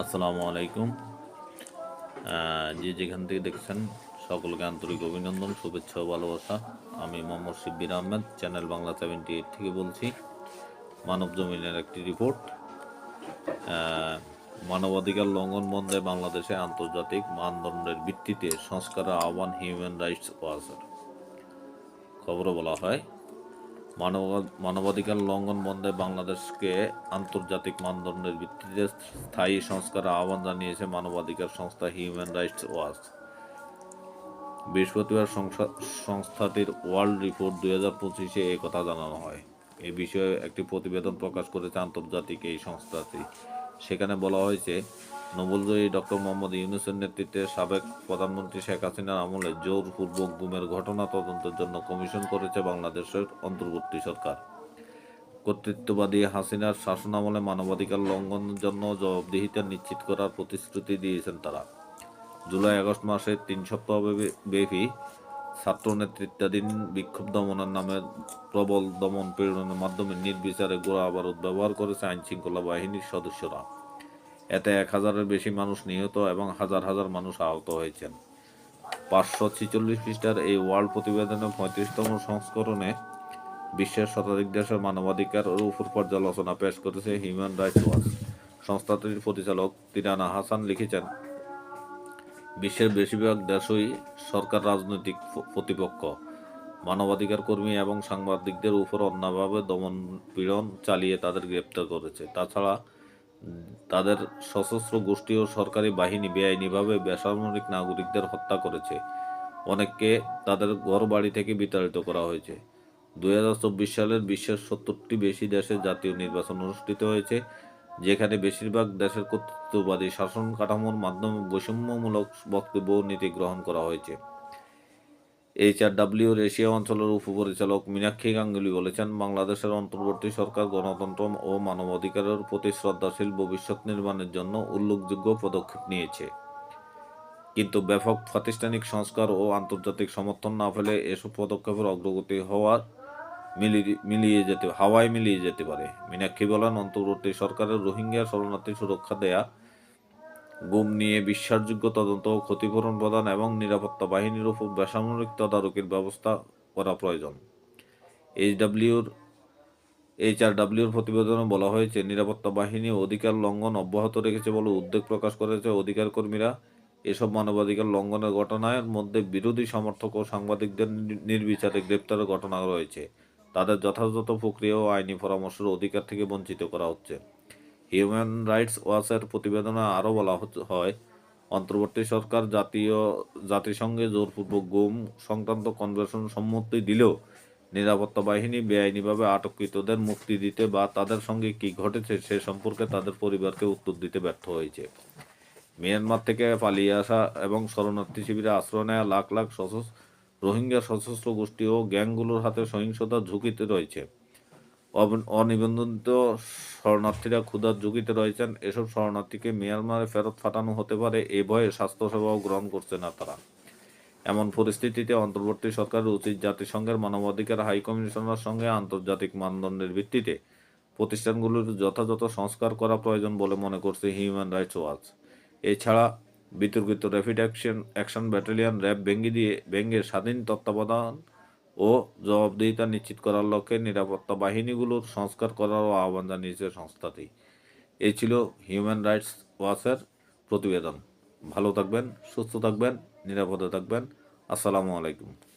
আসসালামু আলাইকুম। যে যেখান থেকে দেখছেন, সকলকে আন্তরিক অভিনন্দন, শুভেচ্ছা ও ভালোবাসা। আমি Mohammad Shibbir Ahmed, channel Bangla seventy eight থেকে বলছি, মানব জমিনের একটি রিপোর্ট মানবাধিকার লঙ্ঘন বন্ধে বাংলাদেশে আন্তর্জাতিক মানদণ্ডের ভিত্তিতে সংস্কারের আহ্বান হিউম্যান রাইটস ওয়াচের খবরে বলা হয় মানব, মানবাধিকার লঙ্ঘন বন্ধে বাংলাদেশকে আন্তর্জাতিক মানদণ্ডের ভিত্তিতে স্থায়ী সংস্কারের আহ্বান জানিয়েছে মানবাধিকার সংস্থা হিউম্যান রাইটস ওয়াচ। বৃহস্পতিবার সংস্থা- সংস্থাটির ওয়ার্ল্ড রিপোর্ট দুই হাজার পঁচিশে এ কথা জানানো হয়। এ বিষয়ে একটি প্রতিবেদন প্রকাশ করেছে আন্তর্জাতিক এই সংস্থাটি। সেখানে বলা হয়েছে, নোবেলজয়ী ডক্টর মোহাম্মদ ইউনুসের নেতৃত্বে সাবেক প্রধানমন্ত্রী শেখ হাসিনার আমলে জোরপূর্বক গুমের ঘটনা তদন্তের জন্য কমিশন করেছে বাংলাদেশের অন্তর্বর্তী সরকার। কর্তৃত্ববাদী হাসিনার শাসনামলে মানবাধিকার লঙ্ঘনের জন্য জবাবদিহিতা নিশ্চিত করার প্রতিশ্রুতি দিয়েছেন তারা। জুলাই আগস্ট মাসে তিন সপ্তাহ ব্যাপী- ছাত্র নেতৃত্বাধীন বিক্ষোভ দমনের নামে প্রবল দমন পীড়নের মাধ্যমে নির্বিচারে গোড়া বারুদ ব্যবহার করেছে আইন শৃঙ্খলা বাহিনীর সদস্যরা। এতে এক হাজারের বেশি মানুষ নিহত এবং হাজার হাজার মানুষ আহত হয়েছেন। পাঁচশো ছিচল্লিশ পৃষ্ঠার এই ওয়ার্ল্ড প্রতিবেদনের পঁয়ত্রিশতম সংস্করণে বিশ্বের শতাধিক দেশের মানবাধিকারের উপর পর্যালোচনা পেশ করেছে হিউম্যান রাইটস ওয়াচ সংস্থাটির পরিচালক তিরানা হাসান লিখেছেন বিশ্বের বেশিরভাগ দেশই সরকার রাজনৈতিক প্রতিপক্ষ। মানবাধিকার কর্মী এবং সাংবাদিকদের উপর অন্যভাবে দমন পীড়ন চালিয়ে তাদের গ্রেপ্তার করেছে। তাছাড়া, তাদের সশস্ত্র গোষ্ঠী ও সরকারি বাহিনী বেআইনিভাবে বেসামরিক নাগরিকদের হত্যা করেছে। অনেককে তাদের ঘর বাড়ি থেকে বিতাড়িত করা হয়েছে। দুই হাজার চব্বিশ সালের বিশ্বের সত্তরটি বেশি দেশে জাতীয় নির্বাচন অনুষ্ঠিত হয়েছে। যেখানে বেশিরভাগ দেশের কর্তৃত্ববাদী শাসন কাঠামোর মাধ্যমে বৈষম্যমূলক বক্তব্য নীতি গ্রহণ করা হয়েছে। এইচআরডব্লিউর এশিয়া অঞ্চলের উপপরিচালক মীনাক্ষী গাঙ্গুলি বলেছেন, বাংলাদেশের অন্তর্বর্তী সরকার গণতন্ত্র ও মানবাধিকারের প্রতি শ্রদ্ধাশীল ভবিষ্যৎ নির্মাণের জন্য উল্লেখযোগ্য পদক্ষেপ নিয়েছে। কিন্তু ব্যাপক প্রাতিষ্ঠানিক সংস্কার ও আন্তর্জাতিক সমর্থন না পেলে এসব পদক্ষেপের অগ্রগতি হওয়ার মিলিয়ে যেতে, হাওয়ায় মিলিয়ে যেতে পারে। মীনাক্ষী বলেন, অন্তর্বর্তী সরকারের রোহিঙ্গা শরণার্থী সুরক্ষা দেয়া, গুম নিয়ে বিশ্বাসযোগ্য তদন্ত ক্ষতিপূরণ প্রদান এবং নিরাপত্তা বাহিনীর উপর বেসামরিক তদারকির ব্যবস্থা করা প্রয়োজন। এইচডব্লিউর, এইচআরডব্লিউর প্রতিবেদনে বলা হয়েছে, নিরাপত্তা বাহিনী অধিকার লঙ্ঘন অব্যাহত রেখেছে বলে উদ্বেগ প্রকাশ করেছে অধিকার কর্মীরা এসব মানবাধিকার লঙ্ঘনের ঘটনার মধ্যে বিরোধী সমর্থক ও সাংবাদিকদের নির্বিচারে গ্রেপ্তারের ঘটনা রয়েছে। তাদের যথাযথ প্রক্রিয়া ও আইনি পরামর্শের অধিকার থেকে বঞ্চিত করা হচ্ছে। হিউম্যান রাইটস ওয়াচের প্রতিবেদনে আরও বলা হয়, অন্তর্বর্তী সরকার জাতীয়, জাতিসংঘে জোরপূর্বক গুম সংক্রান্ত কনভেনশন সম্মতি দিলেও নিরাপত্তা বাহিনী বেআইনিভাবে আটককৃতদের মুক্তি দিতে বা তাদের সঙ্গে কি ঘটেছে সে সম্পর্কে তাদের পরিবারকে উত্তর দিতে ব্যর্থ হয়েছে। মিয়ানমার থেকে পালিয়ে আসা এবং শরণার্থী শিবিরে আশ্রয় নেওয়া লাখ লাখ সশস্ত্র রোহিঙ্গা সশস্ত্র গোষ্ঠী ও গ্যাংগুলোর হাতে সহিংসতার ঝুঁকিতে রয়েছে। অনিবন্ধিত শরণার্থীরা ক্ষুধার ঝুঁকিতে রয়েছেন। এসব শরণার্থীকে মিয়ানমারে ফেরত পাঠানো হতে পারে এ ভয়ে স্বাস্থ্যসেবাও গ্রহণ করছে না তারা। এমন পরিস্থিতিতে অন্তর্বর্তী সরকারের উচিত জাতিসংঘের মানবাধিকার হাই কমিশনার সঙ্গে আন্তর্জাতিক মানদণ্ডের ভিত্তিতে প্রতিষ্ঠানগুলোর যথাযথ সংস্কার করা প্রয়োজন বলে মনে করছে হিউম্যান রাইটস ওয়াচ। এছাড়া বিতর্কিত rapid action action battalion, RAB Vengi দিয়ে ব্যাঙ্গের স্বাধীন তত্ত্বাবধান ও জবাবদিহিতা নিশ্চিত করার লক্ষ্যে নিরাপত্তা বাহিনীগুলোর সংস্কার করারও আহ্বান জানিয়েছে সংস্থাটি। এই ছিল হিউম্যান রাইটস ওয়াচের প্রতিবেদন। ভালো থাকবেন, সুস্থ থাকবেন, নিরাপদে থাকবেন। আসসালামু আলাইকুম।